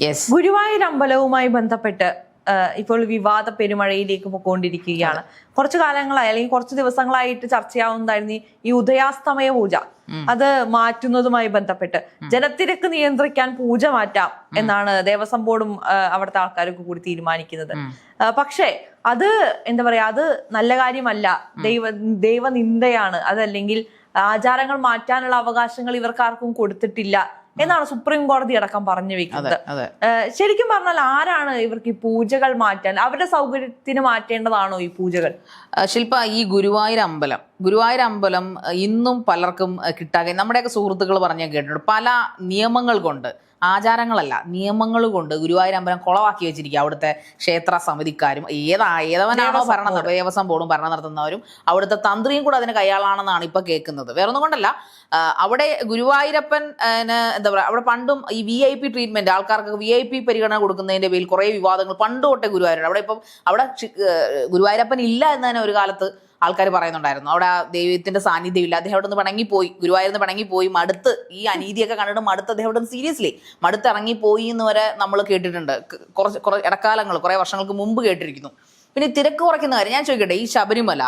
Yes Guruvayur അമ്പലവുമായി ബന്ധപ്പെട്ട് ഇപ്പോൾ വിവാദ പെരുമഴയിലേക്ക് പോയിക്കൊണ്ടിരിക്കുകയാണ് കുറച്ചു കാലങ്ങളായി അല്ലെങ്കിൽ കുറച്ച് ദിവസങ്ങളായിട്ട് ചർച്ചയാവുന്നതായിരുന്നു ഈ- ഉദയാസ്തമയ പൂജ. അത് മാറ്റുന്നതുമായി ബന്ധപ്പെട്ട് ജനത്തിരക്ക് നിയന്ത്രിക്കാൻ പൂജ മാറ്റാം എന്നാണ് ദേവസ്വം ബോർഡും അവിടുത്തെ ആൾക്കാരൊക്കെ കൂടി തീരുമാനിക്കുന്നത്. പക്ഷേ അത് എന്താ പറയാ അത് നല്ല കാര്യമല്ല. ദൈവ ദൈവനിന്ദയാണ്. അതല്ലെങ്കിൽ ആചാരങ്ങൾ മാറ്റാനുള്ള അവകാശങ്ങൾ ഇവർക്കാർക്കും കൊടുത്തിട്ടില്ല. എന്നാണ് സുപ്രീം കോടതി അടക്കം പറഞ്ഞു വെക്കുന്നത്. ശരിക്കും പറഞ്ഞാൽ ആരാണ് ഇവർക്ക് ഈ പൂജകൾ മാറ്റാൻ അവരുടെ സൗകര്യത്തിന് മാറ്റേണ്ടതാണോ ഈ പൂജകൾ? ശില്പ ഈ ഗുരുവായൂർ അമ്പലം ഗുരുവായൂർ അമ്പലം ഇന്നും പലർക്കും കിട്ടാതെ നമ്മുടെയൊക്കെ സുഹൃത്തുക്കൾ പറഞ്ഞ കേട്ടിട്ടുണ്ട്. പല നിയമങ്ങൾ കൊണ്ട് ആചാരങ്ങളല്ല. നിയമങ്ങൾ കൊണ്ട് ഗുരുവായൂർ അമ്പലം കുളവാക്കി വെച്ചിരിക്കുക അവിടുത്തെ ക്ഷേത്ര സമിതിക്കാരും. ഏതാ ഏതവനാണോ ഭരണം ദേവസ്വം ബോർഡും ഭരണം നടത്തുന്നവരും അവിടുത്തെ തന്ത്രിയും കൂടെ അതിന് കയ്യാളാണെന്നാണ് ഇപ്പൊ കേൾക്കുന്നത്. വേറൊന്നും കൊണ്ടല്ല. അവിടെ ഗുരുവായൂരപ്പൻ എന്താ പറയുക അവിടെ പണ്ടും ഈ വി ഐ പി ട്രീറ്റ്മെന്റ് ആൾക്കാർക്ക് വി ഐ പി പരിഗണന കൊടുക്കുന്നതിന്റെ പേരിൽ കുറേ വിവാദങ്ങൾ പണ്ട് തൊട്ടേ ഗുരുവായൂർ അവിടെ ഇപ്പം അവിടെ ഗുരുവായൂരപ്പൻ ഇല്ല എന്ന് തന്നെ ഒരു കാലത്ത് ആൾക്കാർ പറയുന്നുണ്ടായിരുന്നു. അവിടെ ആ ദൈവത്തിന്റെ സാന്നിധ്യം ഇല്ല അദ്ദേഹം അവിടെ പോയി. ഗുരുവായൂർന്ന് പിണങ്ങി പോയി. മടുത്ത് ഈ അനീതിയൊക്കെ കണ്ടിട്ട് മടുത്ത് അദ്ദേഹം അവിടെ സീരിയസ്ലി മടുത്ത് ഇറങ്ങി പോയി എന്ന് വരെ നമ്മൾ കേട്ടിട്ടുണ്ട്. കുറച്ച് കുറെ ഇടക്കാലങ്ങൾ കുറെ വർഷങ്ങൾക്ക് മുമ്പ് കേട്ടിരിക്കുന്നു. പിന്നെ തിരക്ക് കുറയ്ക്കുന്ന കാര്യം ഞാൻ ചോദിക്കട്ടെ? ഈ ശബരിമല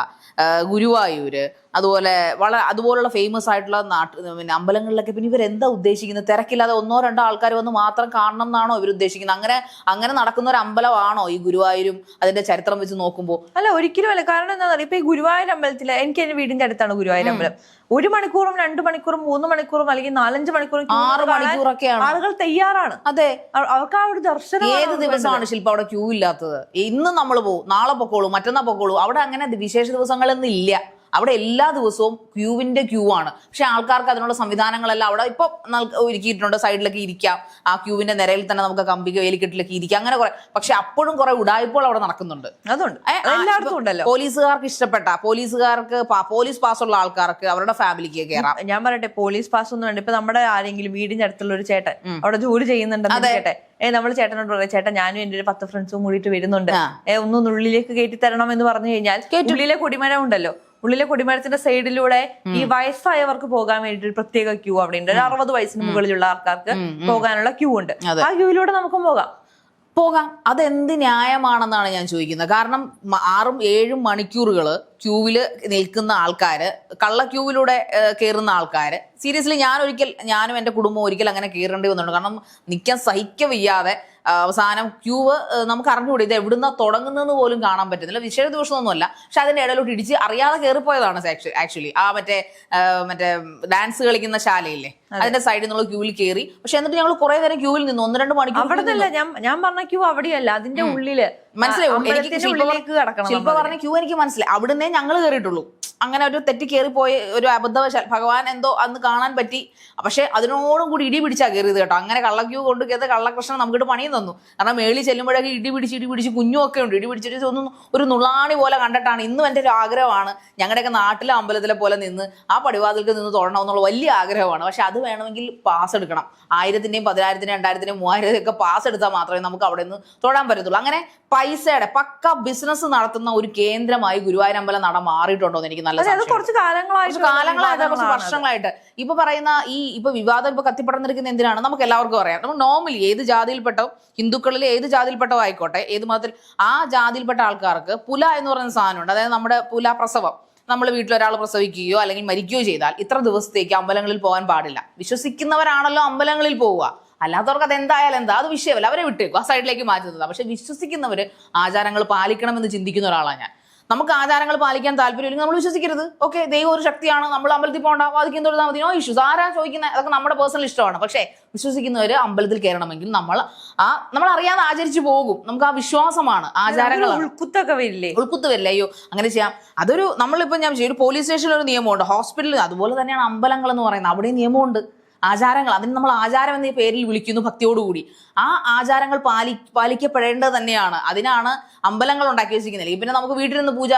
ഗുരുവായൂര് അതുപോലെ വളരെ അതുപോലുള്ള ഫേമസ് ആയിട്ടുള്ള നാട്ട് പിന്നെ അമ്പലങ്ങളിലൊക്കെ പിന്നെ ഇവർ എന്താ ഉദ്ദേശിക്കുന്നത്? തിരക്കില്ലാതെ ഒന്നോ രണ്ടോ ആൾക്കാർ വന്ന് മാത്രം കാണണം എന്നാണോ ഇവർ ഉദ്ദേശിക്കുന്നത്? അങ്ങനെ അങ്ങനെ നടക്കുന്ന ഒരു അമ്പലമാണോ ഈ ഗുരുവായൂരും അതിന്റെ ചരിത്രം വെച്ച് നോക്കുമ്പോൾ അല്ല ഒരിക്കലും അല്ല. കാരണം എന്താ പറയുക ഇപ്പൊ ഈ ഗുരുവായൂർ അമ്പലത്തിൽ എനിക്ക് എന്റെ വീടിന്റെ അടുത്താണ് ഗുരുവായൂർ അമ്പലം. ഒരു മണിക്കൂറും രണ്ട് മണിക്കൂറും മൂന്ന് മണിക്കൂറും അല്ലെങ്കിൽ നാലഞ്ച് മണിക്കൂറും ആറ് മണിക്കൂറൊക്കെയാണ്. ആളുകൾ തയ്യാറാണ്. അതെ. അവ- അവർക്ക് ആ ഒരു ദർശനം ഏത് ദിവസമാണ് ശില്പ അവിടെ ക്യൂ ഇല്ലാത്തത്? ഇന്ന് നമ്മൾ പോകും നാളെ പൊക്കോളൂ മറ്റന്നാ പൊക്കോളൂ. അവിടെ അങ്ങനെ വിശേഷ ദിവസങ്ങളൊന്നും ഇല്ല. അവിടെ എല്ലാ ദിവസവും ക്യൂവിന്റെ ക്യൂ ആണ്. പക്ഷെ ആൾക്കാർക്ക് അതിനുള്ള സംവിധാനങ്ങളെല്ലാം അവിടെ ഇപ്പൊ ഒരുക്കിയിട്ടുണ്ട്. സൈഡിലൊക്കെ ഇരിക്കാം. ആ ക്യൂവിന്റെ നിരയിൽ തന്നെ നമുക്ക് കമ്പിക്ക് വേലിക്കെട്ടിലൊക്കെ ഇരിക്കാം. അങ്ങനെ കുറെ പക്ഷെ അപ്പോഴും കുറെ ഉടായ്പകൾ അവിടെ നടക്കുന്നുണ്ട്. അതുണ്ട്. എല്ലായിടത്തും ഉണ്ടല്ലോ. പോലീസുകാർക്ക് ഇഷ്ടപ്പെട്ട പോലീസുകാർക്ക് പോലീസ് പാസ് ഉള്ള ആൾക്കാർക്ക് അവരുടെ ഫാമിലിക്ക് കയറാം ഞാൻ പറയട്ടെ പോലീസ് പാസ് ഒന്നും വേണ്ട. ഇപ്പൊ നമ്മുടെ ആരെങ്കിലും വീടിന്റെ അടുത്തുള്ള ഒരു ചേട്ടൻ അവിടെ ജോലി ചെയ്യുന്നുണ്ടെന്ന് ചേട്ടെ ഏ നമ്മൾ ചേട്ടനോട് പറയാം ചേട്ടാ ഞാനും എന്റെ ഒരു പത്ത് ഫ്രണ്ട്സും കൂടിയിട്ട് വരുന്നുണ്ട്. ഏ ഒന്ന് ഉള്ളിലേക്ക് കയറ്റി തരണം എന്ന് പറഞ്ഞു കഴിഞ്ഞാൽ ഉള്ളിലെ കൊടിമരം ഉണ്ടല്ലോ. ഉള്ളിലെ കൊടിമരത്തിന്റെ സൈഡിലൂടെ ഈ വയസ്സായവർക്ക് പോകാൻ വേണ്ടി ഒരു പ്രത്യേക ക്യൂ അവിടെ ഉണ്ട്. ഒരു അറുപത് വയസ്സിന് മുകളിലുള്ള ആൾക്കാർക്ക് പോകാനുള്ള ക്യൂ ഉണ്ട്. ആ ക്യൂവിലൂടെ നമുക്കും പോകാം. പോകാം. അതെന്ത് ന്യായമാണെന്നാണ് ഞാൻ ചോദിക്കുന്നത്. കാരണം ആറും ഏഴും മണിക്കൂറുകൾ ക്യൂവിൽ നിൽക്കുന്ന ആൾക്കാര് കള്ള ക്യൂവിലൂടെ കയറുന്ന ആൾക്കാര് സീരിയസ്ലി ഞാൻ ഒരിക്കൽ ഞാനും എന്റെ കുടുംബം ഒരിക്കൽ അങ്ങനെ കയറേണ്ടി വന്നിട്ടുണ്ട്. കാരണം നിൽക്കാൻ സഹിക്ക വയ്യാതെ അവസാനം ക്യൂവ് നമുക്ക് അറിഞ്ഞുകൂടി ഇത് എവിടുന്ന തുടങ്ങുന്നതെന്ന് പോലും കാണാൻ പറ്റുന്നില്ല വിശേഷ ദിവസമൊന്നുമല്ല. പക്ഷെ അതിന്റെ ഇടയിലോട്ട് ഇടിച്ച് അറിയാതെ കയറിപ്പോയതാണ് ആക്ച്വലി. ആ മറ്റേ മറ്റേ ഡാൻസ് കളിക്കുന്ന ശാലയില്ലേ? അതിന്റെ സൈഡിൽ നിന്നുള്ള ക്യൂവിൽ കയറി പക്ഷെ എന്നിട്ട് ഞങ്ങൾ കുറെ നേരം ക്യൂവിൽ നിന്നു. ഒന്ന് രണ്ട് മണിക്കൂർ അവിടെ ഞാൻ ഞാൻ പറഞ്ഞ ക്യൂ അവിടെയല്ല. അതിന്റെ ഉള്ളിൽ മനസ്സിലായി. ശില്പ. പറഞ്ഞ ക്യൂ എനിക്ക് മനസ്സിലായി. അവിടുന്നേ ഞങ്ങൾ കയറിയിട്ടുള്ളൂ അങ്ങനെ ഒരു തെറ്റി കയറിപ്പോയ ഒരു അബദ്ധവശാൽ ഭഗവാൻ എന്തോ അന്ന് കാണാൻ പറ്റി. പക്ഷെ അതിനോടും കൂടി ഇടി പിടിച്ചാ കയറിയത് കേട്ടോ. അങ്ങനെ കള്ളക്യൂ കൊണ്ട് കയറി കള്ളകൃഷ്ണൻ നമുക്കിട്ട് പണിയും തന്നു. കാരണം മേളി ചെല്ലുമ്പോഴൊക്കെ ഇടി പിടിച്ച് ഇടി പിടിച്ച് കുഞ്ഞുമൊക്കെ ഉണ്ട്. ഇടി പിടിച്ചിട്ട് തോന്നുന്നു ഒരു നുളാണി പോലെ കണ്ടിട്ടാണ്. ഇന്നും എന്റെ ഒരു ആഗ്രഹമാണ് ഞങ്ങളുടെയൊക്കെ നാട്ടിലെ അമ്പലത്തിലെ പോലെ നിന്ന് ആ പടിവാതിൽക്ക് നിന്ന് തൊഴണം എന്നുള്ള വലിയ ആഗ്രഹമാണ്. പക്ഷെ അത് വേണമെങ്കിൽ പാസ് എടുക്കണം. ആയിരത്തിന്റെയും പതിനായിരത്തിന്റെയും രണ്ടായിരത്തിന്റെയും മൂവായിരത്തി ഒക്കെ പാസ് എടുത്താൽ മാത്രമേ നമുക്ക് അവിടെ നിന്ന് തൊഴാൻ പറ്റത്തുള്ളൂ. അങ്ങനെ പൈസയുടെ പക്ക ബിസിനസ് നടത്തുന്ന ഒരു കേന്ദ്രമായി ഗുരുവായൂരമ്പലം നട മാറിയിട്ടുണ്ടോ എന്ന് എനിക്ക് നല്ല കുറച്ച് കാലങ്ങളായിട്ട് കാലങ്ങളായിട്ട് കുറച്ച് വർഷങ്ങളായിട്ട്. ഇപ്പൊ പറയുന്ന ഈ ഇപ്പൊ വിവാദം ഇപ്പൊ കത്തിപ്പടർന്നിരിക്കുന്ന എന്തിനാണ്? നമുക്ക് എല്ലാവർക്കും അറിയാം. നമ്മൾ നോർമലി ഏത് ജാതിയിൽപ്പെട്ടോ ഹിന്ദുക്കളിൽ ഏത് ജാതിയിൽപ്പെട്ടോ ആയിക്കോട്ടെ ഏത് മതത്തിൽ ആ ജാതിയിൽപ്പെട്ട ആൾക്കാർക്ക് പുല എന്ന് പറയുന്ന സാധനമുണ്ട്. അതായത് നമ്മുടെ പുല പ്രസവം. നമ്മൾ വീട്ടിൽ ഒരാൾ പ്രസവിക്കുകയോ അല്ലെങ്കിൽ മരിക്കുകയോ ചെയ്താൽ ഇത്ര ദിവസത്തേക്ക് അമ്പലങ്ങളിൽ പോകാൻ പാടില്ല. വിശ്വസിക്കുന്നവരാണല്ലോ അമ്പലങ്ങളിൽ പോവുക. അല്ലാത്തവർക്ക് അത് എന്തായാലും എന്താ? അത് വിഷയമല്ല. അവരെ വിട്ടേക്കും. ആ സൈഡിലേക്ക് മാറ്റുന്നത് പക്ഷെ വിശ്വസിക്കുന്നവര് ആചാരങ്ങൾ പാലിക്കണമെന്ന് ചിന്തിക്കുന്ന ഒരാളാണ് ഞാൻ. നമുക്ക് ആചാരങ്ങൾ പാലിക്കാൻ താല്പര്യമില്ലെങ്കിൽ നമ്മൾ വിശ്വസിക്കരുത്. ഓക്കെ ദൈവം ഒരു ശക്തിയാണ്. നമ്മൾ അമ്പലത്തിൽ പോകണ്ട വാദിക്കാൻ തൊഴുതാൽ മതി. നോ ഇഷ്യൂസ് ആരാ ചോദിക്കുന്നത് അതൊക്കെ നമ്മുടെ പേഴ്സണൽ ഇഷ്ടമാണ്. പക്ഷേ വിശ്വസിക്കുന്നവർ അമ്പലത്തിൽ കയറണമെങ്കിൽ നമ്മൾ ആ നമ്മൾ അറിയാതെ ആചരിച്ചു പോകും. നമുക്ക് ആ വിശ്വാസമാണ്. ആചാരങ്ങൾ ഉൾക്കുത്തൊക്കെ വരില്ലേ? ഉൾക്കുത്ത് വരില്ല? അയ്യോ അങ്ങനെ ചെയ്യാം. അതൊരു നമ്മളിപ്പോൾ ഞാൻ ഒരു പോലീസ് സ്റ്റേഷനിൽ ഒരു നിയമമുണ്ട്. ഹോസ്പിറ്റലിൽ അതുപോലെ തന്നെയാണ് അമ്പലങ്ങൾ എന്ന് പറയുന്നത്. അവിടെയും നിയമമുണ്ട്. ആചാരങ്ങൾ അതിന് നമ്മൾ ആചാരം എന്ന പേരിൽ വിളിക്കുന്നു ഭക്തിയോടുകൂടി. ആ ആചാരങ്ങൾ പാലി പാലിക്കപ്പെടേണ്ടത് തന്നെയാണ്. അതിനാണ് അമ്പലങ്ങൾ ഉണ്ടാക്കി വെച്ചിരിക്കുന്നത്. പിന്നെ നമുക്ക് വീട്ടിൽ നിന്ന് പൂജ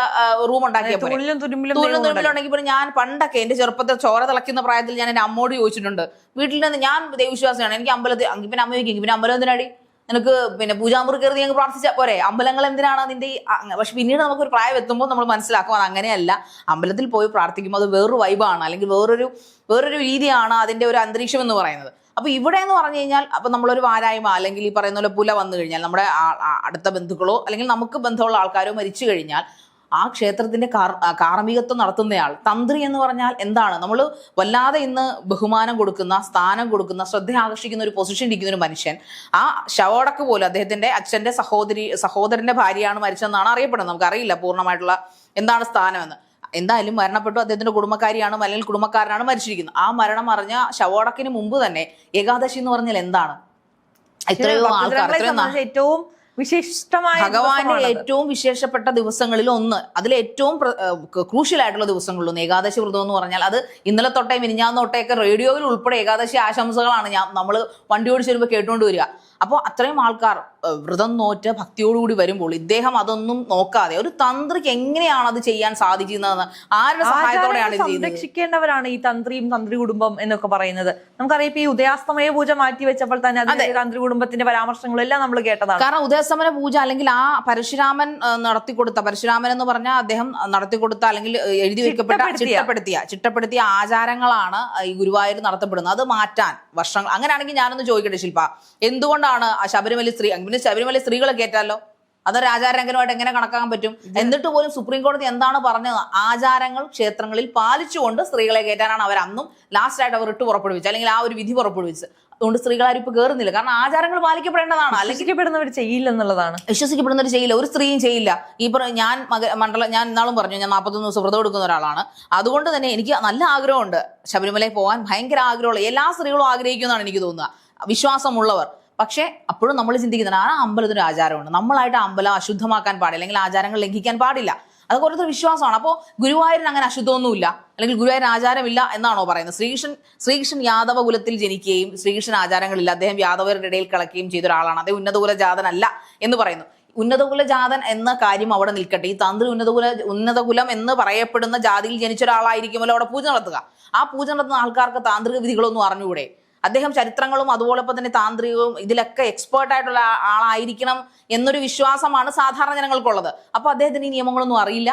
റൂം ഉണ്ടാക്കിയ തുരുമ്പിലുണ്ടെങ്കിൽ ഞാൻ പണ്ടൊക്കെ എന്റെ ചെറുപ്പത്തിൽ ചോര തിളയ്ക്കുന്ന പ്രായത്തിൽ ഞാൻ എന്റെ അമ്മോട് ചോദിച്ചിട്ടുണ്ട് വീട്ടിൽ നിന്ന് ഞാൻ ദൈവവിശ്വാസിയാണ്. എനിക്ക് അമ്പലത്തിൽ പിന്നെ അമ്മ ചോദിക്കും പിന്നെ അമ്പലം എന്തിനാടി? നിനക്ക് പിന്നെ പൂജാമുറി കയറി ഞങ്ങൾ പ്രാർത്ഥിച്ചാൽ പോരെ? അമ്പലങ്ങൾ എന്തിനാണ് നിന്റെ ഈ പക്ഷെ പിന്നീട് നമുക്കൊരു പ്രായം എത്തുമ്പോൾ നമ്മൾ മനസ്സിലാക്കും അത് അങ്ങനെയല്ല. അമ്പലത്തിൽ പോയി പ്രാർത്ഥിക്കുമ്പോൾ അത് വേറൊരു വൈബാണ് അല്ലെങ്കിൽ വേറൊരു വേറൊരു രീതിയാണ് അതിന്റെ ഒരു അന്തരീക്ഷം എന്ന് പറയുന്നത്. അപ്പൊ ഇവിടെ എന്ന് പറഞ്ഞു കഴിഞ്ഞാൽ അപ്പൊ നമ്മളൊരു വാരായ്മ അല്ലെങ്കിൽ ഈ പറയുന്ന പോലെ പുല വന്നു കഴിഞ്ഞാൽ നമ്മുടെ അടുത്ത ബന്ധുക്കളോ അല്ലെങ്കിൽ നമുക്ക് ബന്ധമുള്ള ആൾക്കാരോ മരിച്ചു കഴിഞ്ഞാൽ ആ ക്ഷേത്രത്തിന്റെ കാർമികത്വം കാർമ്മികത്വം നടത്തുന്നയാൾ. തന്ത്രി എന്ന് പറഞ്ഞാൽ എന്താണ്? നമ്മൾ വല്ലാതെ ഇന്ന് ബഹുമാനം കൊടുക്കുന്ന സ്ഥാനം കൊടുക്കുന്ന ശ്രദ്ധ ആകർഷിക്കുന്ന ഒരു പൊസിഷൻ ഇരിക്കുന്ന ഒരു മനുഷ്യൻ. ആ ശവോടക്ക് പോലും അദ്ദേഹത്തിന്റെ അച്ഛന്റെ സഹോദരി സഹോദരന്റെ ഭാര്യയാണ് മരിച്ചതെന്നാണ് അറിയപ്പെടുന്നത്. നമുക്കറിയില്ല പൂർണമായിട്ടുള്ള എന്താണ് സ്ഥാനമെന്ന്. എന്തായാലും മരണപ്പെട്ടു അദ്ദേഹത്തിന്റെ കുടുംബക്കാരിയാണ് അല്ലെങ്കിൽ കുടുംബക്കാരനാണ് മരിച്ചിരിക്കുന്നത്. ആ മരണം അറിഞ്ഞ ശവോടക്കിന് മുമ്പ് തന്നെ ഏകാദശി എന്ന് പറഞ്ഞാൽ എന്താണ്? എത്രയോ ആൾക്കാർ ഏറ്റവും വിശിഷ്ടമായ ഭഗവാന്റെ ഏറ്റവും വിശേഷപ്പെട്ട ദിവസങ്ങളിൽ ഒന്ന്. അതിൽ ഏറ്റവും ക്രൂഷ്യൽ ആയിട്ടുള്ള ദിവസങ്ങളിലൊന്ന് ഏകാദശി വ്രതം എന്ന് പറഞ്ഞാൽ അത് ഇന്നലെ തൊട്ടേ മിനിഞ്ഞാന്ന് തൊട്ടേയൊക്കെ റേഡിയോയിൽ ഉൾപ്പെടെ ഏകാദശി ആശംസകളാണ് ഞാൻ നമ്മൾ വണ്ടി ഓടിച്ചു വരുമ്പോൾ കേട്ടുകൊണ്ട് വരിക. അപ്പോൾ അത്രയും ആൾക്കാർ വ്രതം നോറ്റ് ഭക്തിയോടുകൂടി വരുമ്പോൾ ഇദ്ദേഹം അതൊന്നും നോക്കാതെ ഒരു തന്ത്രിക്ക് എങ്ങനെയാണ് അത് ചെയ്യാൻ സാധിക്കുന്നതെന്ന് ആരുടെ സഹായത്തോടെയാണ് സംരക്ഷിക്കേണ്ടവരാണ് ഈ തന്ത്രിയും തന്ത്രി കുടുംബം എന്നൊക്കെ പറയുന്നത്. നമുക്കറിയാം ഇപ്പൊ ഈ ഉദയാസ്തമയ പൂജ മാറ്റി വെച്ചപ്പോൾ തന്നെ അതിന്റെ തന്ത്രി കുടുംബത്തിന്റെ പരാമർശങ്ങളെല്ലാം നമ്മൾ കേട്ടതാണ്. കാരണം ഉദയാസ്തമന പൂജ അല്ലെങ്കിൽ ആ പരശുരാമൻ നടത്തി കൊടുത്ത പരശുരാമൻ എന്ന് പറഞ്ഞാൽ അദ്ദേഹം നടത്തി കൊടുത്ത അല്ലെങ്കിൽ എഴുതി വെക്കപ്പെട്ട ചിട്ടപ്പെടുത്തിയ. ചിട്ടപ്പെടുത്തിയ ആചാരങ്ങളാണ് ഈ ഗുരുവായൂർ നടത്തപ്പെടുന്നത്. അത് മാറ്റാൻ വർഷങ്ങൾ അങ്ങനെയാണെങ്കിൽ ഞാനൊന്ന് ചോദിക്കട്ടെ ശില്പ എന്തുകൊണ്ടാണ് ആ ശബരിമല സ്ത്രീ പിന്നെ ശബരിമല സ്ത്രീകളെ കയറ്റാലോ അതൊരു ആചാരരംഗനുമായിട്ട് എങ്ങനെ കണക്കാക്കാൻ പറ്റും? എന്നിട്ട് പോലും സുപ്രീം കോടതി എന്താണ് പറഞ്ഞത്? ആചാരങ്ങൾ ക്ഷേത്രങ്ങളിൽ പാലിച്ചുകൊണ്ട് സ്ത്രീകളെ കയറ്റാനാണ് അവർ അന്നും ലാസ്റ്റ് ആയിട്ട് അവർ ഇട്ട് പുറപ്പെടുവിച്ചത്. അല്ലെങ്കിൽ ആ ഒരു വിധി പുറപ്പെടുവിച്ച് അതുകൊണ്ട് സ്ത്രീകൾ ആരും ഇപ്പൊ കയറുന്നില്ല കാരണം ആചാരങ്ങൾ പാലിക്കപ്പെടേണ്ടതാണ്. അല്ലെങ്കിൽ ചെയ്യില്ല എന്നുള്ളതാണ്. വിശ്വസിക്കപ്പെടുന്നവർ ചെയ്യില്ല. ഒരു സ്ത്രീയും ചെയ്യില്ല. ഈ ഞാൻ മക മണ്ഡലം ഞാൻ ഇന്നാളും പറഞ്ഞു ഞാൻ നാൽപ്പത്തൊന്ന് ദിവസം വ്രതം എടുക്കുന്ന ഒരാളാണ്. അതുകൊണ്ട് തന്നെ എനിക്ക് നല്ല ആഗ്രഹമുണ്ട് ശബരിമലയിൽ പോകാൻ. ഭയങ്കര ആഗ്രഹമുള്ള എല്ലാ സ്ത്രീകളും ആഗ്രഹിക്കുന്നതാണ് എനിക്ക് തോന്നുക. വിശ്വാസമുള്ളവർ. പക്ഷേ അപ്പോഴും നമ്മൾ ചിന്തിക്കുന്നത് ആ അമ്പലത്തിന് ഒരു ആചാരമുണ്ട്. നമ്മളായിട്ട് അമ്പലം അശുദ്ധമാക്കാൻ പാടില്ല അല്ലെങ്കിൽ ആചാരങ്ങൾ ലംഘിക്കാൻ പാടില്ല. അത് ഓരോരുത്തർ വിശ്വാസമാണ്. അപ്പോൾ ഗുരുവായൂരിന് അങ്ങനെ അശുദ്ധമൊന്നുമില്ല അല്ലെങ്കിൽ ഗുരുവായൂരിന് ആചാരമില്ല എന്നാണോ പറയുന്നത്. ശ്രീകൃഷ്ണൻ ശ്രീകൃഷ്ണൻ യാദവ കുലത്തിൽ ജനിക്കുകയും ശ്രീകൃഷ്ണൻ ആചാരങ്ങളില്ല അദ്ദേഹം യാദവരുടെ ഇടയിൽ കളക്കുകയും ചെയ്ത ഒരാളാണ് അദ്ദേഹം ഉന്നതകുല ജാതനല്ല എന്ന് പറയുന്നു. ഉന്നതകുല ജാതൻ എന്ന കാര്യം അവിടെ നിൽക്കട്ടെ. ഈ തന്ത്രി ഉന്നതകുല ഉന്നതകുലം എന്ന് പറയപ്പെടുന്ന ജാതിയിൽ ജനിച്ച ഒരാളായിരിക്കുമല്ലോ അവിടെ പൂജ നടത്തുക. ആ പൂജ നടത്തുന്ന ആൾക്കാർക്ക് താന്ത്രിക വിധികളൊന്നും അറിഞ്ഞുകൂടെ? അദ്ദേഹം ചരിത്രങ്ങളും അതുപോലൊപ്പം തന്നെ താന്ത്രികവും ഇതിലൊക്കെ എക്സ്പേർട്ട് ആയിട്ടുള്ള ആളായിരിക്കണം എന്നൊരു വിശ്വാസമാണ് സാധാരണ ജനങ്ങൾക്കുള്ളത്. അപ്പൊ അദ്ദേഹത്തിന് ഈ നിയമങ്ങളൊന്നും അറിയില്ല.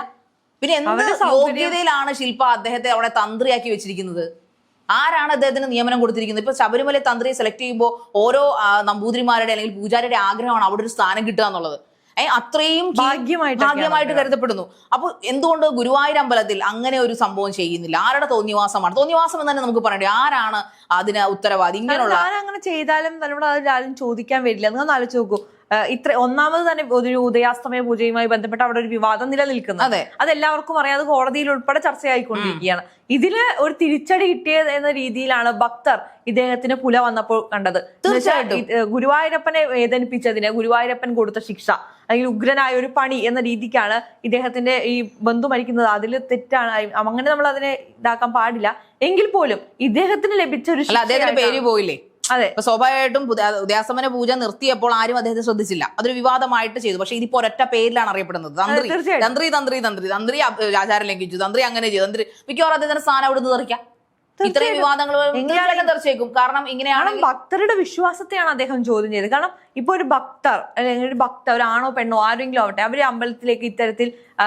പിന്നെ എന്ത് യോഗ്യതയിലാണ് ശില്പ അദ്ദേഹത്തെ അവിടെ തന്ത്രിയാക്കി വെച്ചിരിക്കുന്നത്? ആരാണ് അദ്ദേഹത്തിന് നിയമനം കൊടുത്തിരിക്കുന്നത്? ഇപ്പൊ ശബരിമല തന്ത്രിയെ സെലക്ട് ചെയ്യുമ്പോൾ ഓരോ നമ്പൂതിരിമാരുടെ അല്ലെങ്കിൽ പൂജാരിയുടെ ആഗ്രഹമാണ് അവിടെ ഒരു സ്ഥാനം കിട്ടുക എന്നുള്ളത്. അത്രയും ഭാഗ്യമായിട്ട് ഭാഗ്യമായിട്ട് കരുതപ്പെടുന്നു. അപ്പൊ എന്തുകൊണ്ട് ഗുരുവായൂർ അമ്പലത്തിൽ അങ്ങനെ ഒരു സംഭവം ചെയ്യുന്നില്ല? ആരുടെ തോന്നിവാസമാണ്? തോന്നിവാസം എന്ന് തന്നെ നമുക്ക് പറയണ്ടേ ആരാണ് അതിന് ഉത്തരവാദി? ഇങ്ങനെയുള്ള അങ്ങനെ ചെയ്താലും നമ്മൾ അതിൽ ആരും ചോദിക്കാൻ വരില്ല. നിങ്ങൾ ആലോചിച്ച് നോക്കൂ. ഇത്ര ഒന്നാമത് തന്നെ ഒരു ഉദയാസ്തമയ പൂജയുമായി ബന്ധപ്പെട്ട് അവിടെ ഒരു വിവാദം നിലനിൽക്കുന്നു അതെ. എല്ലാവർക്കും അറിയാം. അത് കോടതിയിൽ ഉൾപ്പെടെ ചർച്ചയായിക്കൊണ്ടിരിക്കുകയാണ്. ഇതിൽ ഒരു തിരിച്ചടി കിട്ടിയത് എന്ന രീതിയിലാണ് ഭക്തർ ഇദ്ദേഹത്തിന് പുല വന്നപ്പോൾ കണ്ടത്. തീർച്ചയായിട്ടും. ഗുരുവായൂരപ്പനെ വേദനിപ്പിച്ചതിന് ഗുരുവായൂരപ്പൻ കൊടുത്ത ശിക്ഷ അല്ലെങ്കിൽ ഉഗ്രനായ ഒരു പണി എന്ന രീതിക്കാണ് ഇദ്ദേഹത്തിന്റെ ഈ ബന്ധു മരിക്കുന്നത്. അതിൽ തെറ്റാണ്. അങ്ങനെ നമ്മൾ അതിനെ ഇതാക്കാൻ പാടില്ല. എങ്കിൽ പോലും ഇദ്ദേഹത്തിന് ലഭിച്ച ഒരു പേര് പോയില്ലേ? അതെ. അപ്പൊ സ്വാഭാവികമായിട്ടും ഉദയാസമന പൂജ നിർത്തിയപ്പോൾ ആരും അദ്ദേഹത്തെ ശ്രദ്ധിച്ചില്ല. അതൊരു വിവാദമായിട്ട് ചെയ്തു. പക്ഷെ ഇതിപ്പോ ഒരൊറ്റ പേരിലാണ് അറിയപ്പെടുന്നത്. തന്ത്രി. തന്ത്രി തന്ത്രി തന്ത്രി. തന്ത്രി ആചാരം ലംഘിച്ചു. തന്ത്രി അങ്ങനെ ചെയ്തു. തന്ത്രി മിക്കവാറും അദ്ദേഹത്തിന്റെ സ്ഥാനം അവിടെ നിന്ന് തെറിക്കാം ഇത്രയും വിവാദങ്ങൾ എങ്ങനെയാണെങ്കിലും തെറിച്ചേക്കും. കാരണം ഇങ്ങനെയാണ് ഭക്തരുടെ വിശ്വാസത്തെയാണ് അദ്ദേഹം ചോദ്യം ചെയ്തത്. കാരണം ഇപ്പൊ ഒരു ഭക്തർ അല്ലെങ്കിൽ ഒരു ഭക്തർ ഒരു ആണോ പെണ്ണോ ആരെങ്കിലും ആവട്ടെ അവർ അമ്പലത്തിലേക്ക് ഇത്തരത്തിൽ ആ,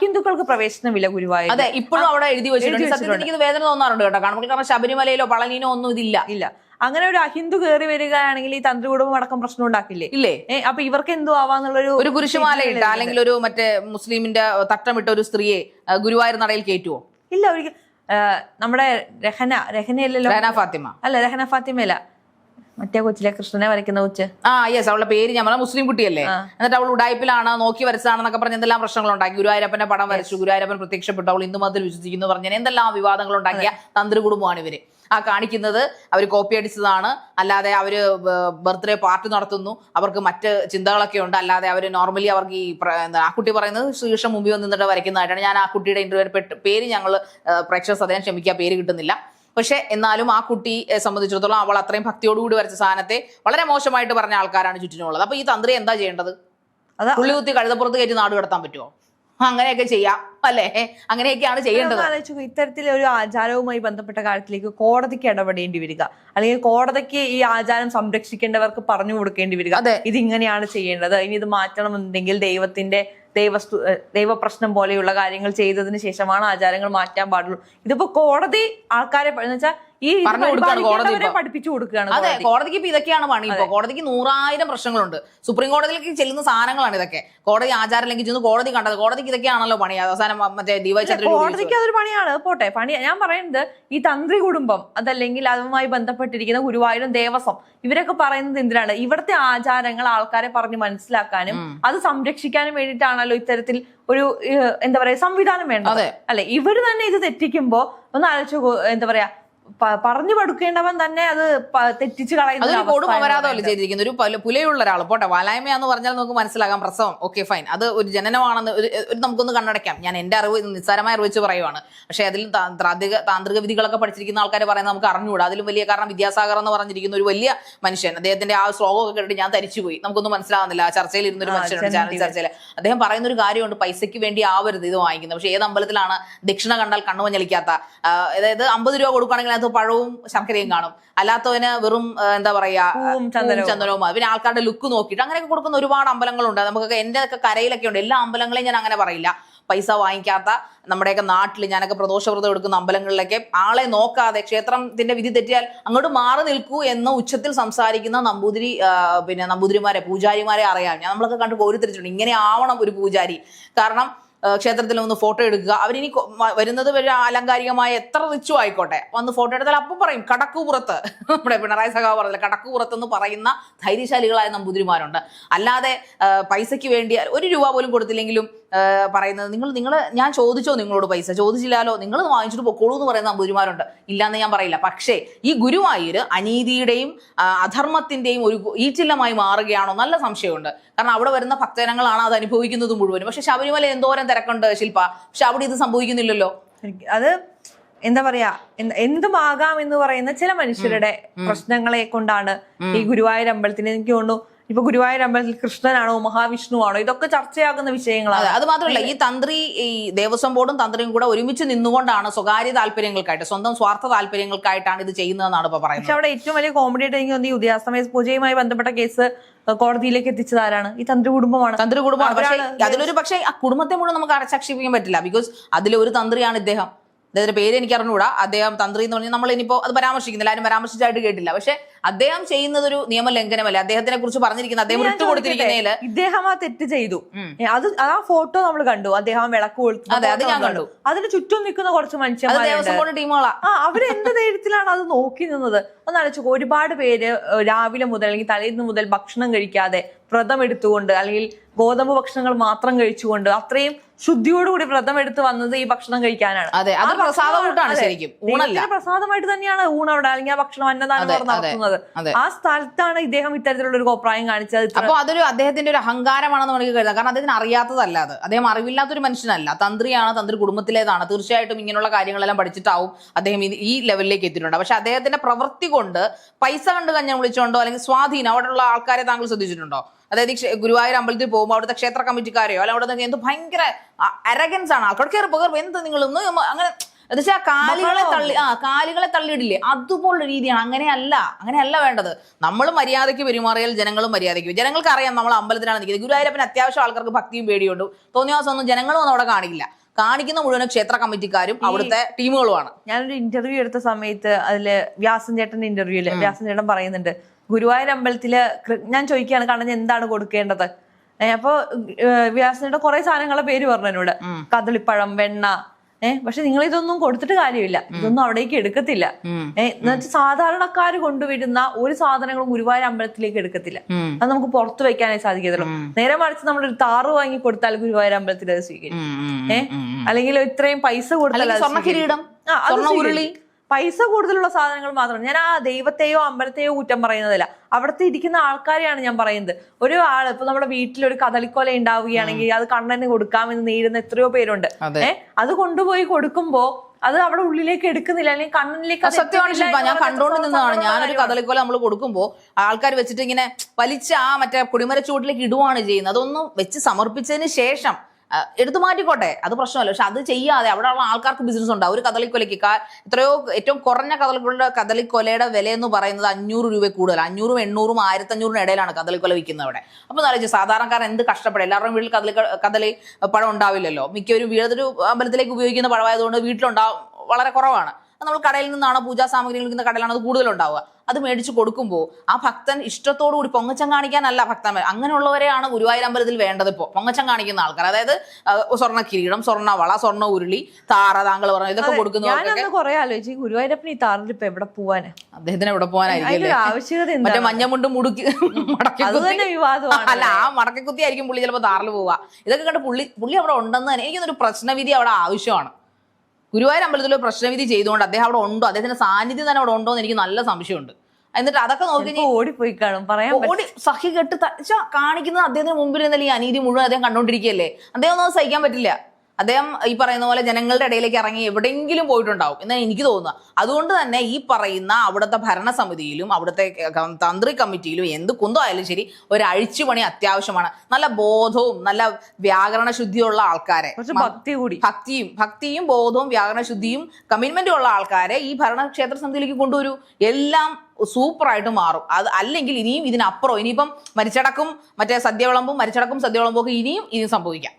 ഹിന്ദുക്കൾക്ക് പ്രവേശനമില്ല ഗുരുവായൂർ അതെ ഇപ്പോഴും അവിടെ എഴുതി വെച്ചിട്ടുണ്ട്. സത്യത്തിൽ എനിക്ക് വേദന തോന്നാറുണ്ട് കേട്ടോ. കാരണം കാരണം ശബരിമലയിലോ പളനിയിലോ ഒന്നും ഇതില്ല. ഇല്ല. അങ്ങനെ ഒരു അഹിന്ദു കയറി വരികയാണെങ്കിൽ ഈ തന്ത്രി കുടുംബം അടക്കം പ്രശ്നം ഉണ്ടാക്കില്ലേ? ഇല്ലേ? അപ്പൊ ഇവർക്ക് എന്തോ ആവാന്നുള്ളൊരു ഒരു കുരിശുമാല ഇട്ട അല്ലെങ്കിൽ ഒരു മറ്റേ മുസ്ലിമിന്റെ തട്ടമിട്ട ഒരു സ്ത്രീയെ ഗുരുവായൂർ നടയിൽ കയറ്റുവോ? ഇല്ല ഒരിക്കൽ നമ്മുടെ രഹന രഹനയല്ലല്ലോ? റഹന ഫാത്തിമ. അല്ല രഹന ഫാത്തിമയല്ല. മറ്റേ കൊച്ചിലെ കൃഷ്ണനെ വരയ്ക്കുന്ന കൊച്ച്. ആ യെസ് അവളുടെ പേര് പറഞ്ഞ മുസ്ലിം കുട്ടിയല്ലേ? എന്നിട്ട് അവൾ ഉടായ്പിലാണ് നോക്കി വരച്ചതാണെന്നൊക്കെ പറഞ്ഞ് എന്തെല്ലാം പ്രശ്നങ്ങൾ ഉണ്ടാക്കി ഗുരുവായൂരപ്പന്റെ പടം വരച്ചു ഗുരുവായൂരപ്പൻ പ്രത്യക്ഷപ്പെട്ടു അവൾ ഹിന്ദു മതത്തിൽ വിശ്വസിക്കുന്നു പറഞ്ഞ എന്തെല്ലാം വിവാദങ്ങൾ ഉണ്ടാക്കിയ തന്ത്രി കുടുംബമാണ് ഇവർ. ആ കാണിക്കുന്നത് അവർ കോപ്പി അടിച്ചതാണ്. അല്ലാതെ അവർ ബർത്ത്ഡേ പാർട്ടി നടത്തുന്നു. അവർക്ക് മറ്റ് ചിന്തകളൊക്കെ ഉണ്ട്. അല്ലാതെ അവർ നോർമലി അവർക്ക് ഈ ആ കുട്ടി പറയുന്നത് ശ്രീകൃഷ്ണൻ മുമ്പിൽ വന്നിട്ട് നിന്നിട്ട് വരയ്ക്കുന്നതായിട്ടാണ്. ഞാൻ ആ കുട്ടിയുടെ ഇന്റർവ്യൂ പേര് ഞങ്ങൾ പ്രേക്ഷക സദയം ക്ഷമിക്കുക പേര് കിട്ടുന്നില്ല. പക്ഷെ എന്നാലും ആ കുട്ടി സംബന്ധിച്ചിടത്തോളം അവൾ അത്രയും ഭക്തിയോടുകൂടി വരച്ച സാധനത്തെ വളരെ മോശമായിട്ട് പറഞ്ഞ ആൾക്കാരാണ് ചുറ്റിനുള്ളത് അപ്പൊ ഈ തന്ത്രി എന്താ ചെയ്യേണ്ടത്? അതാ പുള്ളി കുത്തി കഴുതപ്പുറത്ത് കയറ്റി നാട് കടത്താൻ പറ്റുമോ അങ്ങനെയൊക്കെ ചെയ്യാം അല്ലേ? അങ്ങനെയൊക്കെയാണ് ചെയ്യേണ്ടത്. ഇത്തരത്തിൽ ഒരു ആചാരവുമായി ബന്ധപ്പെട്ട കാര്യത്തിലേക്ക് കോടതിക്ക് ഇടപെടേണ്ടി വരിക. അല്ലെങ്കിൽ കോടതിക്ക് ഈ ആചാരം സംരക്ഷിക്കേണ്ടവർക്ക് പറഞ്ഞു കൊടുക്കേണ്ടി വരിക. അതെ. ഇത് ഇങ്ങനെയാണ് ചെയ്യേണ്ടത്. ഇനി ഇത് മാറ്റണമെന്നുണ്ടെങ്കിൽ ദൈവത്തിന്റെ ദൈവസ്തു ദൈവപ്രശ്നം പോലെയുള്ള കാര്യങ്ങൾ ചെയ്തതിന് ശേഷമാണ് ആചാരങ്ങൾ മാറ്റാൻ പാടുള്ളൂ. ഇതിപ്പോ കോടതി ആൾക്കാരെ വെച്ചാൽ ഈ ഇത് പറഞ്ഞു കൊടുക്കുകയാണ് കോടതി പഠിപ്പിച്ചു കൊടുക്കുകയാണ് അതെ കോടതിക്ക് ഇപ്പൊ ഇതൊക്കെയാണ് പണി ഇപ്പൊ. കോടതിക്ക് നൂറായിരം പ്രശ്നങ്ങളുണ്ട്. സുപ്രീം കോടതിയിലേക്ക് ചെല്ലുന്ന സാധനങ്ങളാണ് ഇതൊക്കെ. കോടതി ആചാരം ലംഘിച്ചു കോടതി കണ്ടത്. കോടതിക്ക് ഇതൊക്കെയാണല്ലോ പണി. അവസാനം മറ്റേ കോടതിക്ക് അതൊരു പണിയാണ്. പോട്ടെ. പണി ഞാൻ പറയുന്നത് ഈ തന്ത്രി കുടുംബം അതല്ലെങ്കിൽ അതുമായി ബന്ധപ്പെട്ടിരിക്കുന്ന ഗുരുവായൂരും ദേവസ്വം ഇവരൊക്കെ പറയുന്നത് എന്തിനാണ്? ഇവിടുത്തെ ആചാരങ്ങൾ ആൾക്കാരെ പറഞ്ഞ് മനസ്സിലാക്കാനും അത് സംരക്ഷിക്കാനും വേണ്ടിയിട്ടാണല്ലോ ഇത്തരത്തിൽ ഒരു എന്താ പറയാ സംവിധാനം വേണ്ടത്. അല്ലെ? ഇവർ തന്നെ ഇത് തെറ്റിക്കുമ്പോ ഒന്ന് ആലോചിച്ച് എന്താ പറയാ പറഞ്ഞു പടുക്കേണ്ടവൻ തന്നെ അത് തെറ്റിച്ച് കളയുന്ന ഒരു കൊടും ചെയ്തിരിക്കുന്നത്? പുലയുള്ള ഒരാൾ പോട്ടെ വാലായ്മയാന്ന് പറഞ്ഞാൽ നമുക്ക് മനസ്സിലാകാം. പ്രസവം. ഓക്കെ ഫൈൻ അത് ഒരു ജനനമാണെന്ന് ഒരു നമുക്കൊന്ന് കണ്ണടയ്ക്കാം. ഞാൻ എന്റെ അറിവ് നിസ്സാരമായ അറിവ് വെച്ച് പറയുവാണ്. പക്ഷേ അതിൽ താന്ത്രിക താന്ത്രിക വിധികളൊക്കെ പഠിച്ചിരിക്കുന്ന ആൾക്കാർ പറയുന്നത് നമുക്ക് അറിഞ്ഞുകൂടാ. അതിലും വലിയ കാരണം വിദ്യാസാഗർ എന്ന് പറഞ്ഞിരിക്കുന്ന ഒരു വലിയ മനുഷ്യൻ. അദ്ദേഹത്തിന്റെ ആ ശ്ലോകമൊക്കെ കേട്ടിട്ട് ഞാൻ തരിച്ചുപോയി. നമുക്കൊന്നും മനസ്സിലാവുന്നില്ല. ആ ചർച്ചയിൽ ഇരുന്നൊരു മനുഷ്യനുണ്ട് ചാനൽ ചർച്ചയിൽ. അദ്ദേഹം പറയുന്ന ഒരു കാര്യമുണ്ട്. പൈസയ്ക്ക് വേണ്ടി ആവരുത് ഇത് വാങ്ങിക്കുന്നത്. പക്ഷേ ഏത് അമ്പലത്തിലാണ് ദക്ഷിണ കണ്ടാൽ കണ്ണുമഞ്ഞളിക്കാത്ത? ആ, അതായത് അമ്പത് രൂപ കൊടുക്കുകയാണെങ്കിൽ അത് പഴവും ശർക്കരയും കാണും. അല്ലാത്തവന് വെറും എന്താ പറയാ ചന്ദനവും. പിന്നെ ആൾക്കാരുടെ ലുക്ക് നോക്കിയിട്ട് അങ്ങനെയൊക്കെ കൊടുക്കുന്ന ഒരുപാട് അമ്പലങ്ങളുണ്ട്. നമുക്കൊക്കെ എന്റെ ഒക്കെ കരയിലൊക്കെ ഉണ്ട്. എല്ലാ അമ്പലങ്ങളെയും ഞാൻ അങ്ങനെ പറയില്ല. പൈസ വാങ്ങിക്കാത്ത നമ്മുടെയൊക്കെ നാട്ടിൽ ഞാനൊക്കെ പ്രദോഷവ്രതം എടുക്കുന്ന അമ്പലങ്ങളിലൊക്കെ ആളെ നോക്കാതെ ക്ഷേത്രത്തിന്റെ വിധി തെറ്റിയാൽ അങ്ങോട്ട് മാറി നിൽക്കൂ എന്ന ഉച്ചത്തിൽ സംസാരിക്കുന്ന നമ്പൂതിരി പിന്നെ നമ്പൂതിരിമാരെ പൂജാരിമാരെ അറിയാം. ഞാൻ നമ്മളൊക്കെ കണ്ട് കോരിത്തിരിച്ചിട്ടുണ്ട് ഇങ്ങനെ ആവണം ഒരു പൂജാരി. കാരണം ക്ഷേത്രത്തിൽ ഒന്ന് ഫോട്ടോ എടുക്കുക. അവരിനി വരുന്നത് വരെ അലങ്കാരികമായ എത്ര റിച്ചു ആയിക്കോട്ടെ. വന്ന് ഫോട്ടോ എടുത്താൽ അപ്പം പറയും കടക്കുപുറത്ത്. നമ്മുടെ പിണറായി സഖാവ് പറഞ്ഞില്ല കടക്കുപുറത്ത് എന്ന് പറയുന്ന ധൈര്യശാലികളായ നമ്പൂതിരിമാരുണ്ട്. അല്ലാതെ പൈസയ്ക്ക് വേണ്ടി ഒരു രൂപ പോലും കൊടുത്തില്ലെങ്കിലും പറയുന്നത്. നിങ്ങൾ നിങ്ങൾ ഞാൻ ചോദിച്ചോ നിങ്ങളോട് പൈസ? ചോദിച്ചില്ലാലോ? നിങ്ങൾ വാങ്ങിച്ചിട്ട് പൊക്കോളൂ എന്ന് പറയുന്ന അമ്പൂരിമാരുണ്ട്. ഇല്ലാന്ന് ഞാൻ പറയില്ല. പക്ഷേ ഈ ഗുരുവായൂർ അനീതിയുടെയും അധർമ്മത്തിന്റെയും ഒരു ഈറ്റില്ലമായി മാറുകയാണോ? നല്ല സംശയമുണ്ട്. കാരണം അവിടെ വരുന്ന ഭക്തജനങ്ങളാണ് അത് അനുഭവിക്കുന്നത് മുഴുവനും. പക്ഷെ ശബരിമല എന്തോരം തിരക്കുണ്ട് ശില്പ. പക്ഷെ അവിടെ ഇത് സംഭവിക്കുന്നില്ലല്ലോ. അത് എന്താ പറയാ എന്ത് എന്തുമാകാം എന്ന് പറയുന്ന ചില മനുഷ്യരുടെ പ്രശ്നങ്ങളെ കൊണ്ടാണ് ഈ ഗുരുവായൂർ അമ്പലത്തിന് എനിക്ക് തോന്നുന്നു ഇപ്പൊ ഗുരുവായൂർ അമ്പലത്തിൽ കൃഷ്ണനാണോ മഹാവിഷ്ണുവാണോ ഇതൊക്കെ ചർച്ചയാകുന്ന വിഷയങ്ങളാണ് അതെ മാത്രമല്ല ഈ തന്ത്രി ഈ ദേവസ്വം ബോർഡും തന്ത്രിയും കൂടെ ഒരുമിച്ച് നിന്നുകൊണ്ടാണ് സ്വകാര്യ താല്പര്യങ്ങൾക്കായിട്ട് സ്വന്തം സ്വാർത്ഥ താല്പര്യങ്ങൾക്കായിട്ടാണ് ഇത് ചെയ്യുന്നതെന്നാണ് ഇപ്പൊ പറയുന്നത്. പക്ഷെ അവിടെ ഏറ്റവും വലിയ കോമഡി ആയിട്ട് എനിക്ക് തോന്നി ഈ ഉദയാസ്തമയ പൂജയുമായി ബന്ധപ്പെട്ട കേസ് കോടതിയിലേക്ക് എത്തിച്ചത് ആരാണ്? ഈ തന്ത്രി കുടുംബമാണ്. തന്ത്രി കുടുംബമാണ്. പക്ഷേ അതിലൊരു പക്ഷേ ആ കുടുംബത്തെ മുഴുവൻ നമുക്ക് അടച്ചാക്ഷേപിക്കാൻ പറ്റില്ല. ബിക്കോസ് അതിലൊരു തന്ത്രിയാണ് ഇദ്ദേഹം. അദ്ദേഹത്തിന്റെ പേര് എനിക്ക് അറിഞ്ഞുകൂടാ അദ്ദേഹം തന്ത്രി എന്ന് പറഞ്ഞാൽ നമ്മൾ ഇനിയിപ്പോ അത് പരാമർശിക്കുന്നില്ല. ആരും പരാമർശിച്ചായിട്ട് കേട്ടില്ല. പക്ഷെ അദ്ദേഹം ചെയ്യുന്നത് ഒരു നിയമലംഘനമല്ല? അദ്ദേഹത്തിനെ കുറിച്ച് പറഞ്ഞിരിക്കുന്നത് അദ്ദേഹം വിട്ടു കൊടുത്തിരിക്കുന്നതിൽ ഇദ്ദേഹം ആ തെറ്റ് ചെയ്തു. അത് ആ ഫോട്ടോ നമ്മൾ കണ്ടു. അദ്ദേഹം വിളക്ക് കൊടുത്തു അതെ, അത് ഞാൻ കണ്ടു. അതിന് ചുറ്റും നിൽക്കുന്ന കുറച്ച് ദേവസ്വം ടീമുകളാ. ആ അവർ എന്ത് ധൈര്യത്തിലാണ് അത് നോക്കി നിന്നത്? ഒന്നാലോചിച്ചു ഒരുപാട് പേര് രാവിലെ മുതൽ അല്ലെങ്കിൽ തലേന്ന് മുതൽ ഭക്ഷണം കഴിക്കാതെ വ്രതം എടുത്തുകൊണ്ട് അല്ലെങ്കിൽ ഗോതമ്പ് ഭക്ഷണങ്ങൾ മാത്രം കഴിച്ചുകൊണ്ട് അത്രയും ശുദ്ധിയോടുകൂടി വ്രതം എടുത്ത് വന്നത് ഈ ഭക്ഷണം കഴിക്കാനാണ്. അതെ അത് അതെ, ശരിക്കും. ഊണല്ല. പ്രസാദമായിട്ട് തന്നെയാണ് ഊണ് അവിടെ അല്ലെങ്കിൽ ആ ഭക്ഷണം അന്നദാനം നടത്തുന്നത്. ആ സ്ഥലത്താണ് ഇദ്ദേഹം ഇത്തരത്തിലുള്ള ഒരു കോപ്രായം കാണിച്ചത്. അപ്പൊ അതൊരു അദ്ദേഹത്തിന്റെ ഒരു അഹങ്കാരമാണെന്ന് നമുക്ക് കരുതാം കാരണം അദ്ദേഹത്തിന് അറിയാത്തതല്ല അത്. അദ്ദേഹം അറിവില്ലാത്തൊരു മനുഷ്യനല്ല. തന്ത്രിയാണ് തന്ത്രി കുടുംബത്തിലേതാണ്. തീർച്ചയായിട്ടും ഇങ്ങനെയുള്ള കാര്യങ്ങളെല്ലാം പഠിച്ചിട്ടാവും അദ്ദേഹം ഈ ലെവലിലേക്ക് എത്തിയിട്ടുണ്ട്. പക്ഷെ അദ്ദേഹത്തിന്റെ പ്രവൃത്തി കൊണ്ട് പൈസ കണ്ട് കഞ്ഞം വിളിച്ചുകൊണ്ടോ അല്ലെങ്കിൽ സ്വാധീനം അവിടെയുള്ള ആൾക്കാരെ താങ്കൾ ശ്രദ്ധിച്ചിട്ടുണ്ടോ? അതായത് ഗുരുവായൂർ അമ്പലത്തിൽ പോകുമ്പോൾ അവിടുത്തെ ക്ഷേത്ര കമ്മിറ്റിക്കാരെയോ അല്ലെങ്കിൽ അവിടെ എന്ത് ഭയങ്കര അരഗൻസ് ആണ്. ആൾക്കാർ കയറി പകർപ്പ് എന്ത് നിങ്ങൾ ഒന്ന് അങ്ങനെ എന്നുവെച്ചാൽ കാലുകളെ തള്ളി ആ കാലുകളെ തള്ളിയിടില്ലേ? അതുപോലുള്ള രീതിയാണ്. അങ്ങനെയല്ല അങ്ങനെയല്ല വേണ്ടത്. നമ്മൾ മര്യാദയ്ക്ക് പെരുമാറിയാൽ ജനങ്ങളും മര്യാദയ്ക്ക്. ജനങ്ങൾക്ക് അറിയാം നമ്മൾ അമ്പലത്തിലാണ് നിൽക്കുന്നത്. ഗുരുവായൂരപ്പന് അത്യാവശ്യം ആൾക്കാർക്ക് ഭക്തിയും പേടിയുണ്ട്. തോന്നിയ ദിവസം ഒന്നും ജനങ്ങളും ഒന്നും അവിടെ കാണില്ല കാണിക്കുന്ന മുഴുവൻ ക്ഷേത്ര കമ്മിറ്റിക്കാരും അവിടുത്തെ ടീമുകളുമാണ്. ഞാനൊരു ഇന്റർവ്യൂ എടുത്ത സമയത്ത് അതിൽ വ്യാസൻ ചേട്ടന്റെ ഇന്റർവ്യൂൽ വ്യാസൻ ചേട്ടൻ പറയുന്നുണ്ട് ഗുരുവായൂർ അമ്പലത്തിൽ ഞാൻ ചോദിക്കുകയാണ് കാരണം എന്താണ് കൊടുക്കേണ്ടത് അപ്പൊ വ്യാസനയുടെ കുറെ സാധനങ്ങളെ പേര് പറഞ്ഞു എന്നോട് കദളിപ്പഴം വെണ്ണ ഏഹ് പക്ഷെ നിങ്ങൾ ഇതൊന്നും കൊടുത്തിട്ട് കാര്യമില്ല ഇതൊന്നും അവിടേക്ക് എടുക്കത്തില്ല. ഏഹ് എന്നുവെച്ചാൽ സാധാരണക്കാർ കൊണ്ടുവരുന്ന ഒരു സാധനങ്ങളും ഗുരുവായൂർ അമ്പലത്തിലേക്ക് എടുക്കത്തില്ല. അത് നമുക്ക് പുറത്തു വെക്കാനേ സാധിക്കത്തുള്ളൂ നേരെ മറിച്ച് നമ്മളൊരു താറ് വാങ്ങി കൊടുത്താൽ ഗുരുവായൂർ അമ്പലത്തിൽ അത് സ്വീകരിക്കും ഉം, ഉം, ഏ? ഉം, ഉം. അല്ലെങ്കിൽ ഇത്രയും പൈസ കൊടുത്താൽ സ്വർണ കിരീടം, ആ. ഉരുളി. പൈസ കൂടുതലുള്ള സാധനങ്ങൾ മാത്രം ഞാൻ ആ ദൈവത്തെയോ അമ്പലത്തെയോ കുറ്റം പറയുന്നതല്ല. അവിടുത്തെ ഇരിക്കുന്ന ആൾക്കാരെയാണ് ഞാൻ പറയുന്നത്. ഒരു ആൾ ഇപ്പൊ നമ്മുടെ വീട്ടിൽ ഒരു കദളിക്കൊല ഉണ്ടാവുകയാണെങ്കിൽ അത് കണ്ണന് കൊടുക്കാമെന്ന് നേരുന്ന എത്രയോ പേരുണ്ട്. ഏഹ് അത് കൊണ്ടുപോയി കൊടുക്കുമ്പോ അത് അവിടെ ഉള്ളിലേക്ക് എടുക്കുന്നില്ല. അല്ലെങ്കിൽ കണ്ണിലേക്ക് സത്യമാണ് ശില്പ ഞാൻ കണ്ടോണ്ട് നിന്നതാണ്. ഞാനൊരു കഥലിക്കൊല നമ്മൾ കൊടുക്കുമ്പോൾ ആൾക്കാർ വെച്ചിട്ട് ഇങ്ങനെ വലിച്ച ആ മറ്റേ കുടിമര ചൂട്ടിലേക്ക് ഇടുവാണ് ചെയ്യുന്നത്. അതൊന്നും വെച്ച് സമർപ്പിച്ചതിന് ശേഷം എടുത്തു മാറ്റിക്കോട്ടെ. അത് പ്രശ്നമല്ല. പക്ഷെ അത് ചെയ്യാതെ അവിടെയുള്ള ആൾക്കാർക്ക് ബിസിനസ് ഉണ്ടാവും ഒരു കദളിക്കൊലയ്ക്ക് എത്രയോ ഏറ്റവും കുറഞ്ഞ കദളിക്കൊലയുടെ കദളിക്കൊലയുടെ വില എന്ന് പറയുന്നത് അഞ്ഞൂറ് രൂപ കൂടുതൽ. അഞ്ഞൂറും എണ്ണൂറും ആയിരത്തഞ്ഞൂറും ഇടയിലാണ് കദളിക്കൊല വിൽക്കുന്നത് അവിടെ. അപ്പൊ എന്നാലും സാധാരണക്കാരൻ എന്ത് കഷ്ടപ്പെടും? എല്ലാവരുടെയും വീട്ടിൽ കദളി കദളി പഴം ഉണ്ടാവില്ലല്ലോ. മിക്കവരും വീടൊരു അമ്പലത്തിലേക്ക് ഉപയോഗിക്കുന്ന പഴമായതുകൊണ്ട് വീട്ടിലുണ്ടാവും. വളരെ കുറവാണ്. നമ്മൾ കടയിൽ നിന്നാണോ പൂജാ സാമഗ്രികൾ വിൽക്കുന്ന കടയിലാണോ അത് കൂടുതലുണ്ടാവുക. അത് മേടിച്ചു കൊടുക്കുമ്പോൾ ആ ഭക്തൻ ഇഷ്ടത്തോടു കൂടി പൊങ്ങച്ചം കാണിക്കാനല്ല ഭക്തൻ അങ്ങനെയുള്ളവരെയാണ് ഗുരുവായൂർ അമ്പലത്തിൽ വേണ്ടത് ഇപ്പോൾ പൊങ്ങച്ചം കാണിക്കുന്ന ആൾക്കാർ. അതായത് സ്വർണ കിരീടം സ്വർണ വള സ്വർണ ഉരുളി താറ താങ്കൾ പറഞ്ഞു ഇതൊക്കെ കൊടുക്കുന്നു കുറെ ആലോചിച്ചു ഗുരുവായൂരപ്പൻ ഈ താറിൽ ഇപ്പൊ എവിടെ പോവാന്? അദ്ദേഹത്തിന് എവിടെ ആവശ്യകത മറ്റേ മഞ്ഞമുണ്ട് മുടുക്കി. വിവാദമാണ്. അല്ല ആ മടക്കി കുത്തി ആയിരിക്കും പുള്ളി ചിലപ്പോൾ താറിൽ പോവുക. ഇതൊക്കെ കണ്ട് പുള്ളി പുള്ളി അവിടെ ഉണ്ടെന്ന് തന്നെ എനിക്കൊന്നൊരു പ്രശ്നവിധി അവിടെ ആവശ്യമാണ്. ഗുരുവായൂർ അമ്പലത്തിൽ ഒരു പ്രശ്നവിധി ചെയ്തുകൊണ്ട് അദ്ദേഹം അവിടെ ഉണ്ടോ? അദ്ദേഹത്തിന്റെ സാന്നിധ്യം തന്നെ അവിടെ ഉണ്ടോ എന്ന് എനിക്ക് നല്ല സംശയമുണ്ട്. എന്നിട്ട് അതൊക്കെ നോക്കി ഓടിപ്പോയി കാണും പറയാൻ പറ്റില്ല. ഓടി സഹി കെട്ട് കാണിക്കുന്നത് അദ്ദേഹത്തിന് മുമ്പിൽ നിന്നല്ലേ ഈ അനീതി മുഴുവൻ അദ്ദേഹം കണ്ടോണ്ടിരിക്കുകയല്ലേ? അദ്ദേഹം ഒന്നും സഹിക്കാൻ പറ്റില്ല. അദ്ദേഹം ഈ പറയുന്ന പോലെ ജനങ്ങളുടെ ഇടയിലേക്ക് ഇറങ്ങി എവിടെയെങ്കിലും പോയിട്ടുണ്ടാവും എന്നാണ് എനിക്ക് തോന്നുന്നത് അതുകൊണ്ട് തന്നെ ഈ പറയുന്ന അവിടുത്തെ ഭരണസമിതിയിലും അവിടുത്തെ തന്ത്രി കമ്മിറ്റിയിലും എന്ത് കുന്തോ ആയാലും ശരി ഒരു അഴിച്ചുപണി അത്യാവശ്യമാണ്. നല്ല ബോധവും നല്ല വ്യാകരണ ശുദ്ധിയുള്ള ആൾക്കാരെ. ഭക്തി കൂടി. ഭക്തിയും ഭക്തിയും ബോധവും വ്യാകരണ ശുദ്ധിയും കമ്മിറ്റ്മെന്റും ഉള്ള ആൾക്കാരെ ഈ ഭരണക്ഷേത്ര സമിതിയിലേക്ക് കൊണ്ടുവരൂ. എല്ലാം സൂപ്പറായിട്ട് മാറും. അത് അല്ലെങ്കിൽ ഇനിയും ഇതിനപ്പുറം ഇനിയിപ്പം മരിച്ചടക്കും മറ്റേ സദ്യ വിളമ്പും മരിച്ചടക്കും സദ്യ വിളമ്പും ഒക്കെ ഇനിയും ഇനിയും സംഭവിക്കാം.